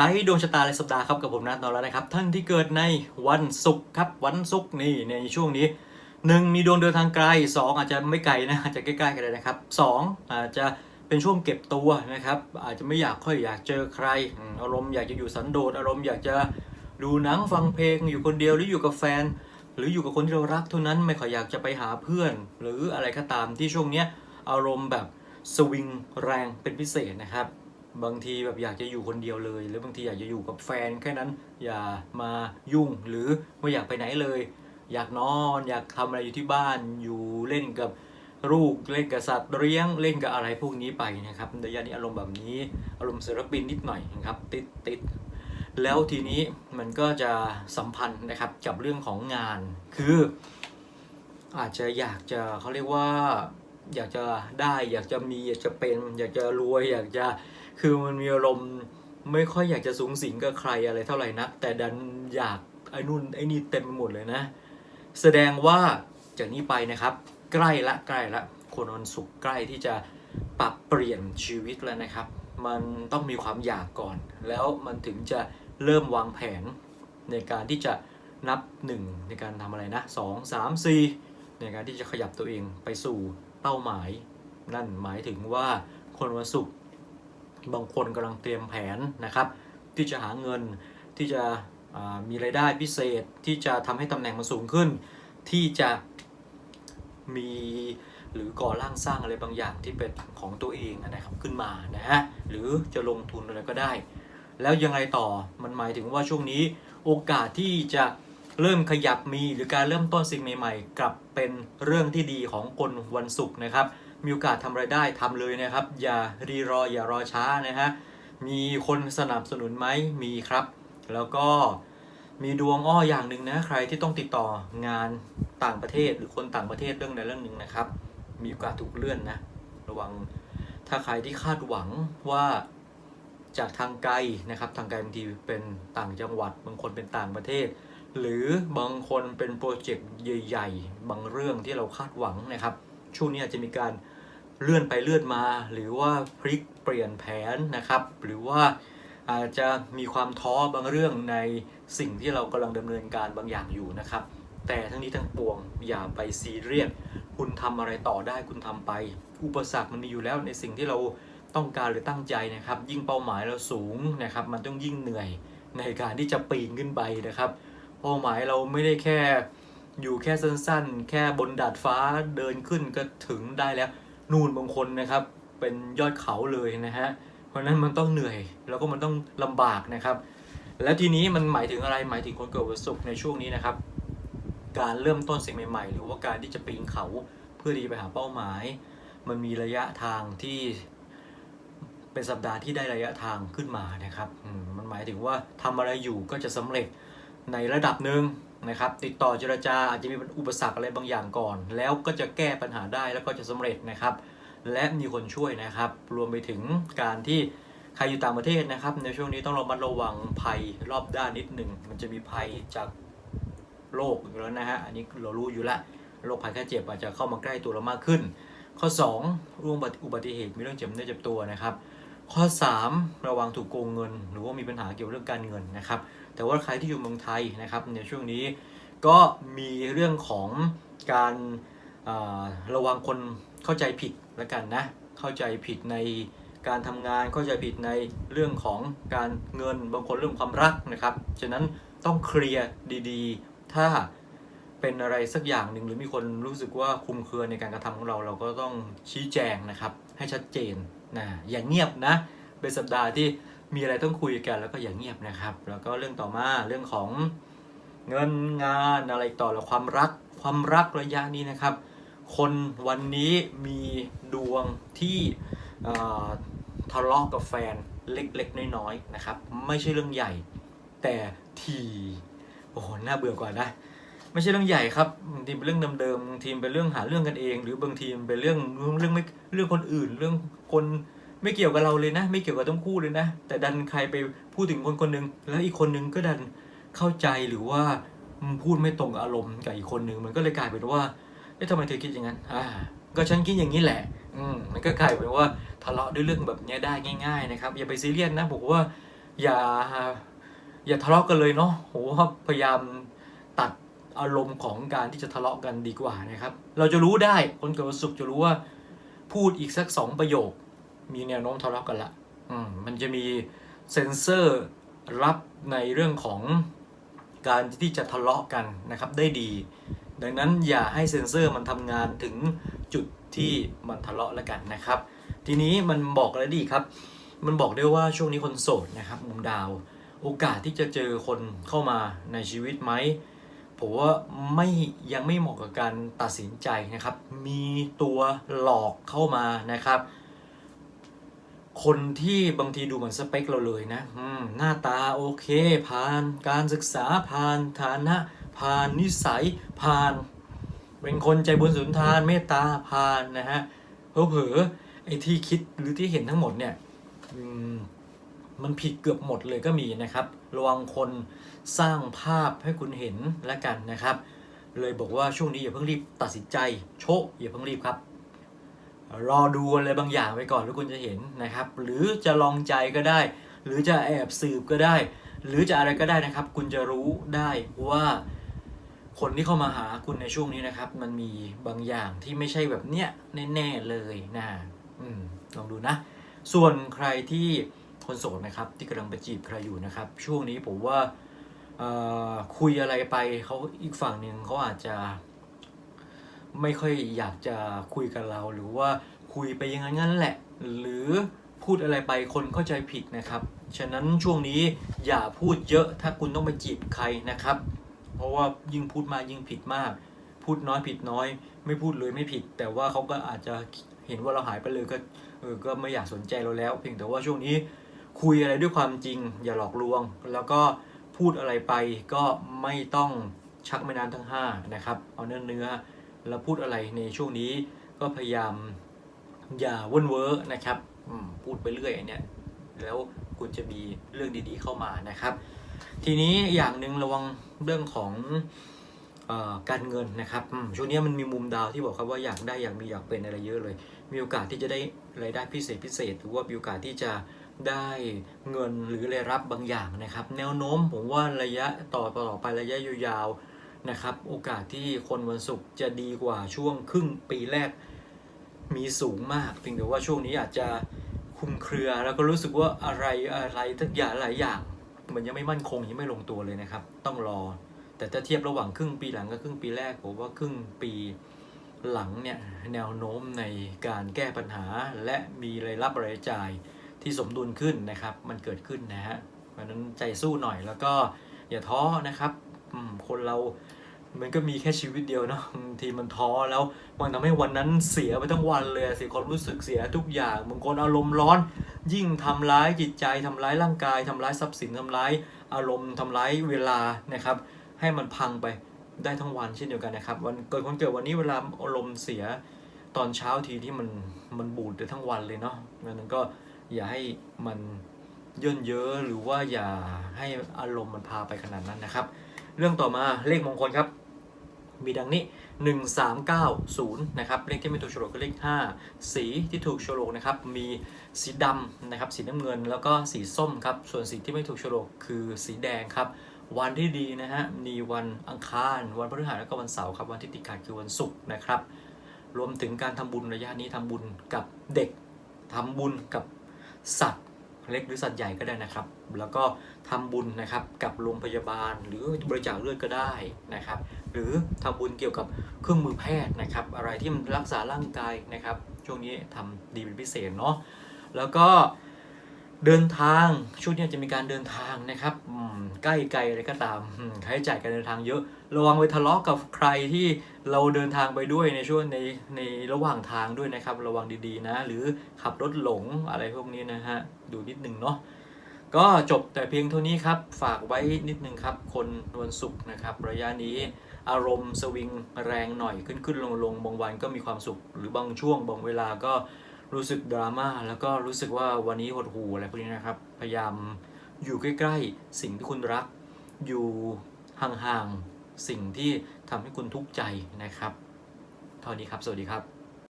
ไกด์ดวงชะตาในสัปดาห์ครับกับผมนัทนอนแล้วนะครับ ท่านที่เกิดในวันศุกร์ครับวันศุกร์นี่ในช่วงนี้หนึ่งมีดวงเดินทางไกลสองอาจจะไม่ไกลนะอาจจะใกล้ๆกันเลยนะครับสองอาจจะเป็นช่วงเก็บตัวนะครับอาจจะไม่อยากค่อยอยากเจอใครอืมอารมณ์อยากจะอยู่สันโดษอารมณ์อยากจะดูหนังฟังเพลงอยู่คนเดียวหรืออยู่กับแฟน หรืออยู่กับคนที่เรารักเท่านั้นไม่ค่อยอยากจะไปหาเพื่อน หรืออะไรก็ตามที่ช่วงเนี้ยอารมณ์แบบสวิงแรงเป็นพิเศษนะครับ บางทีแบบอยากจะอยู่คนเดียวเลย หรือบางทีอยากจะอยู่กับแฟนแค่นั้นอย่ามายุ่งหรือไม่อยากไปไหนเลย อยากนอนอยากทำอะไรอยู่ที่บ้านอยู่เล่นกับลูกเล่นกับสัตว์เลี้ยงเล่นกับอะไรพวกนี้ไปนะครับในระยะนี้อารมณ์แบบนี้อารมณ์ศิลปินนิดหน่อยนะครับติดติดแล้วทีนี้มันก็จะสัมพันธ์นะครับกับเรื่องของงาน คือ อาจจะอยากจะเขาเรียกว่า อยากจะได้อยากจะมีอยากจะเป็น อยากจะรวยอยากจะคือมันมีอารมณ์ไม่ค่อยอยากจะสูงสิงกับใครอะไรเท่าไหร่นัก แต่ดันอยากไอ้นู่นไอ้นี่เต็มไปหมดเลยนะ แสดงว่าจากนี้ไปนะครับ ใกล้ละใกล้ละคนวันศุกร์ใกล้ที่จะปรับเปลี่ยนชีวิตแล้วนะครับ มันต้องมีความอยากก่อน แล้วมันถึงจะเริ่มวางแผนในการที่จะนับหนึ่งในการทำอะไรนะสองสามสี่ในการที่จะขยับตัวเองไปสู่ เป้าหมาย นั่นหมายถึงว่าคนวันศุกร์บางคนกำลังเตรียมแผนนะครับ ที่จะหาเงินที่จะมีรายได้พิเศษที่จะทำให้ตำแหน่งมันสูงขึ้น ที่จะมีหรือก่อร่างสร้างอะไรบางอย่างที่เป็นของตัวเองนะครับขึ้นมานะฮะหรือจะลงทุนอะไรก็ได้ แล้วยังไงต่อมันหมายถึงว่าช่วงนี้โอกาสที่จะ เริ่มขยับมีหรือการเริ่มต้นสิ่งใหม่ ๆ กลับเป็นเรื่องที่ดีของคนวันศุกร์นะครับ มีโอกาสทำอะไรได้ทำเลยนะครับ อย่ารีรออย่ารอช้านะฮะมีคนสนับสนุนไหมมีครับ แล้วก็มีดวงอ้ออย่างหนึ่งนะใครที่ต้องติดต่องานต่างประเทศหรือคนต่างประเทศเรื่องใดเรื่องหนึ่งนะครับ มีโอกาสถูกเลื่อนนะระวังถ้าใครที่คาดหวังว่าจากทางไกลนะครับ ทางไกลบางทีเป็นต่างจังหวัดบางคนเป็นต่างประเทศ หรือบางคนเป็นโปรเจกต์ใหญ่ ๆ บางเรื่องที่เราคาดหวังนะครับ ช่วงนี้อาจจะมีการเลื่อนไปเลื่อนมา หรือว่าพลิกเปลี่ยนแผนนะครับ หรือว่าอาจจะมีความท้อบางเรื่องในสิ่งที่เรากำลังดำเนินการบางอย่างอยู่นะครับ แต่ทั้งนี้ทั้งปวงอย่าไปซีเรียสคุณทำอะไรต่อได้คุณทำไป อุปสรรคมันมีอยู่แล้วในสิ่งที่เราต้องการหรือตั้งใจนะครับ ยิ่งเป้าหมายเราสูงนะครับ มันต้องยิ่งเหนื่อยในการที่จะปีนขึ้นไปนะครับ เป้าหมายเราไม่ได้แค่อยู่แค่สั้นๆ แค่บนดาดฟ้าเดินขึ้นก็ถึงได้แล้ว นู่นบางคนนะครับ เป็นยอดเขาเลยนะฮะ เพราะนั้นมันต้องเหนื่อย แล้วก็มันต้องลำบากนะครับ แล้วทีนี้มันหมายถึงอะไรหมายถึงคนเกิดวันศุกร์ในช่วงนี้นะครับ การเริ่มต้นสิ่งใหม่ ๆ หรือว่าการที่จะปีนเขาเพื่อที่ไปหาเป้าหมาย มันมีระยะทางที่เป็นสัปดาห์ที่ได้ระยะทางขึ้นมานะครับมมันหมายถึงว่าทำอะไรอยู่ก็จะสำเร็จ ในระดับหนึ่งนะครับ ติดต่อเจรจาอาจจะมีอุปสรรคอะไรบางอย่างก่อน แล้วก็จะแก้ปัญหาได้แล้วก็จะสำเร็จนะครับ และมีคนช่วยนะครับ รวมไปถึงการที่ใครอยู่ต่างประเทศนะครับ ในช่วงนี้ต้องระมัดระวังภัยรอบด้านนิดหนึ่งมันจะมีภัยจากโรคอยู่แล้วนะฮะอันนี้เรารู้อยู่ล้วโรคภัยแค่เจ็บอาจจะเข้ามาใกล้ตัวเรามากขึ้น ข้อ 2 ร่วมอุบัติเหตุมีเรื่องเจ็บเนื้อเจ็บตัวนะครับ ข้อ 3 ระวังถูกโกงเงิน หรือว่ามีปัญหาเกี่ยวกับเรื่องการเงินนะครับ แต่ว่าใครที่อยู่เมืองไทยนะครับในช่วงนี้ก็มีเรื่องของการาระวังคนเข้าใจผิดแล้วกันนะ เข้าใจผิดในการทำงาน เข้าใจผิดในเรื่องของการเงิน บางคนเรื่องความรักนะครับ ฉะนั้นต้องเคลียร์ดีๆ ถ้าเป็นอะไรสักอย่างหนึ่งหรือมีคนรู้สึกว่าคุมเครือในการกระทำของเรา เราก็ต้องชี้แจงนะครับ ให้ชัดเจนนะ อย่าเงียบนะ เป็นสัปดาห์ที่ มีอะไรต้องคุยกันแล้วก็อย่างเงียบนะครับ แล้วก็เรื่องต่อมาเรื่องของเงินงานอะไรต่อแล้วความรักความรักระยะนี้นะครับ คนวันนี้มีดวงที่ทะเลาะกับแฟนเล็กๆน้อยๆนะครับ ไม่ใช่เรื่องใหญ่ แต่ทีโอ้โหน่าเบื่อกว่านะไม่ใช่เรื่องใหญ่ครับบางทีเป็นเรื่องเดิมๆบางทีเป็นเรื่องหาเรื่องกันเอง หรือบางทีเป็นเรื่องเรื่องไม่เรื่องคนอื่น เรื่องคน ไม่เกี่ยวกับเราเลยนะ ไม่เกี่ยวกับต้องคู่เลยนะ แต่ดันใครไปพูดถึงคนคนหนึ่งแล้วอีกคนนึงก็ดันเข้าใจหรือว่าพูดไม่ตรงอารมณ์กับอีกคนนึงมันก็เลยกลายเป็นว่าเอ๊ะทำไมเธอคิดอย่างนั้นอ่าก็ฉันคิดอย่างนี้แหละ อืมมันก็กลายเป็นว่าทะเลาะด้วยเรื่องแบบนี้ได้ง่าย ๆ นะครับ อย่าไปซีเรียสนะบอกว่าอย่าอย่าทะเลาะกันเลยเนาะโหพยายามตัดอารมณ์ของการที่จะทะเลาะกันดีกว่านะครับ เราจะรู้ได้คนเกิดวันศุกร์จะรู้ว่า พูดอีกสักสองประโยค มีแนวโน้มทะเลาะกันละอืมมันจะมีเซ็นเซอร์รับในเรื่องของการที่จะทะเลาะกันนะครับได้ดี ดังนั้นอย่าให้เซ็นเซอร์มันทำงานถึงจุดที่มันทะเลาะแล้วกันนะครับ ทีนี้มันบอกอะไรดีครับ มันบอกได้ว่าช่วงนี้คนโสดนะครับมุมดาว โอกาสที่จะเจอคนเข้ามาในชีวิตไหมผมว่าไม่ยังไม่เหมาะกับการตัดสินใจนะครับ มีตัวหลอกเข้ามานะครับ คนที่บางทีดูเหมือนสเปคเราเลยนะหน้าตาโอเค ผ่านการศึกษาผ่านฐานะ ผ่านนิสัยผ่าน เป็นคนใจบุญสุนทานเมตตาผ่านนะฮะเผลอๆไอ้ที่คิดหรือที่เห็นทั้งหมดเนี่ยมมันผิดเกือบหมดเลยก็มีนะครับ ระวังคนสร้างภาพให้คุณเห็นและกันนะครับ เลยบอกว่าช่วงนี้อย่าเพิ่งรีบตัดสินใจ โชะอย่าเพิ่งรีบครับ รอดูอะไรบางอย่างไปก่อนแล้วคุณจะเห็นนะครับ หรือจะลองใจก็ได้ หรือจะแอบสืบก็ได้ หรือจะอะไรก็ได้นะครับ คุณจะรู้ได้ว่าคนที่เข้ามาหาคุณในช่วงนี้นะครับ มันมีบางอย่างที่ไม่ใช่แบบเนี้ยแน่ๆเลยนะอืมลองดูนะ ส่วนใครที่คนโสดนะครับ ที่กำลังไปจีบใครอยู่นะครับ ช่วงนี้ผมว่าคุยอะไรไปเขาอีกฝั่งหนึ่งเขาอาจจะ ไม่ค่อยอยากจะคุยกับเรา หรือว่าคุยไปอยังงั้นงั้นแหละ หรือพูดอะไรไปคนเข้าใจผิดนะครับ ฉะนั้นช่วงนี้อย่าพูดเยอะถ้าคุณต้องไปจีบใครนะครับ เพราะว่ายิ่งพูดมากยิ่งผิดมาก พูดน้อยผิดน้อย ไม่พูดเลยไม่ผิด แต่ว่าเขาก็อาจจะเห็นว่าเราหายไปเลยก็เออก็ไม่อยากสนใจเราแล้ว เพียงแต่ว่าช่วงนี้คุยอะไรด้วยความจริง อย่าหลอกลวง แล้วก็พูดอะไรไปก็ไม่ต้องชักไม่นานทั้งห้านะครับ เอาเนื้อเนื้อ แล้วพูดอะไรในช่วงนี้ก็พยายามอย่าว่นเวอนะครับพูดไปเรื่อยเนี่ยแล้วคุณจะมีเรื่องดีๆเข้ามานะครับ ทีนี้อย่างหนึ่งระวังเรื่องของออการเงินนะครับช่วงนี้มันมีมุมดาวที่บอกครับว่าอยากได้อยากมีอยากเป็นอะไรเยอะเลย มีโอกาสที่จะได้รายได้พิเศษพิเศษ หรือว่ามีโอกาสที่จะได้เงินหรือรายรับบางอย่างนะครับ แนวโน้มผมว่าระยะต่อต่อไประยะยาวๆ นะครับ โอกาสที่คนวันศุกร์จะดีกว่าช่วงครึ่งปีแรกมีสูงมากเพียงแต่ว่าช่วงนี้อาจจะคุมเครือแล้วก็รู้สึกว่าอะไรอะไรทุกอย่างหลายอย่าง มันยังไม่มั่นคงยังไม่ลงตัวเลยนะครับ ต้องรอ แต่ถ้าเทียบระหว่างครึ่งปีหลังกับครึ่งปีแรกผมว่าครึ่งปีหลังเนี่ยแนวโน้มในการแก้ปัญหา และมีรายรับรายจ่ายที่สมดุลขึ้นนะครับ มันเกิดขึ้นนะฮะเพราะนั้นใจสู้หน่อยแล้วก็อย่าท้อนะครับคนเรา มันก็มีแค่ชีวิตเดียวเนาะบางทีมันท้อแล้วมันทำให้วันนั้นเสียไปทั้งวันเลยเสียความรู้สึกเสียทุกอย่างบางคนอารมณ์ร้อน ยิ่งทำร้ายจิตใจทำร้ายร่างกายทำร้ายทรัพย์สินทำร้าย อารมณ์ทำร้ายเวลานะครับ ให้มันพังไปได้ทั้งวันเช่นเดียวกันนะครับ วันเกิดคนเกิดวันนี้เวลาอารมณ์เสียตอนเช้าทีที่มันมันบูดไปทั้งวันเลยเนาะงนั้นก็อย่าให้มันยินเยอะหรือว่าอย่าให้อารมณ์มันพาไปขนาดนั้นนะครับ เรื่องต่อมาเลขมงคลครับ มีดังนี้ 1390 นะครับ เลขที่ไม่ถูกโฉลกก็เลข 5 สีที่ถูกโฉลกนะครับ มีสีดำนะครับ สีน้ำเงิน แล้วก็สีส้มครับ ส่วนสีที่ไม่ถูกโฉลกคือสีแดงครับ วันที่ดีนะฮะ มีวันอังคาร วันพฤหัสแล้วก็วันเสาร์ครับ วันที่ติดขัดคือวันศุกร์นะครับ รวมถึงการทำบุญระยะนี้ทำบุญกับเด็กทำบุญกับสัตว์ เล็กหรือสัตว์ใหญ่ก็ได้นะครับ แล้วก็ทำบุญนะครับกับโรงพยาบาล หรือบริจาคเลือดก็ได้นะครับ หรือทำบุญเกี่ยวกับเครื่องมือแพทย์นะครับ อะไรที่มันรักษาร่างกายนะครับ ช่วงนี้ทำดีเป็นพิเศษเนาะแล้วก็ เดินทางช่วงนี้จะมีการเดินทางนะครับใกล้ไกลอะไรก็ตามอืมค่าใช้จ่ายการเดินทางเยอะระวังไปทะเลาะกับใครที่เราเดินทางไปด้วยในช่วงในในระหว่างทางด้วยนะครับ ระวังดีๆนะ หรือขับรถหลงอะไรพวกนี้นะฮะดูนิดนึงเนาะก็จบแต่เพียงเท่านี้ครับ ฝากไว้นิดนึงครับ คนวันศุกร์นะครับ ระยะนี้อารมณ์สวิงแรงหน่อยขึ้นขึ้นลงลงบางวันก็มีความสุข หรือบางช่วงบางเวลาก็ รู้สึกดราม่าแล้วก็รู้สึกว่าวันนี้หดหู่อะไรพวกนี้นะครับ พยายามอยู่ใกล้ๆ สิ่งที่คุณรัก อยู่ห่างๆ สิ่งที่ทำให้คุณทุกข์ใจนะครับเท่านี้ครับ สวัสดีครับ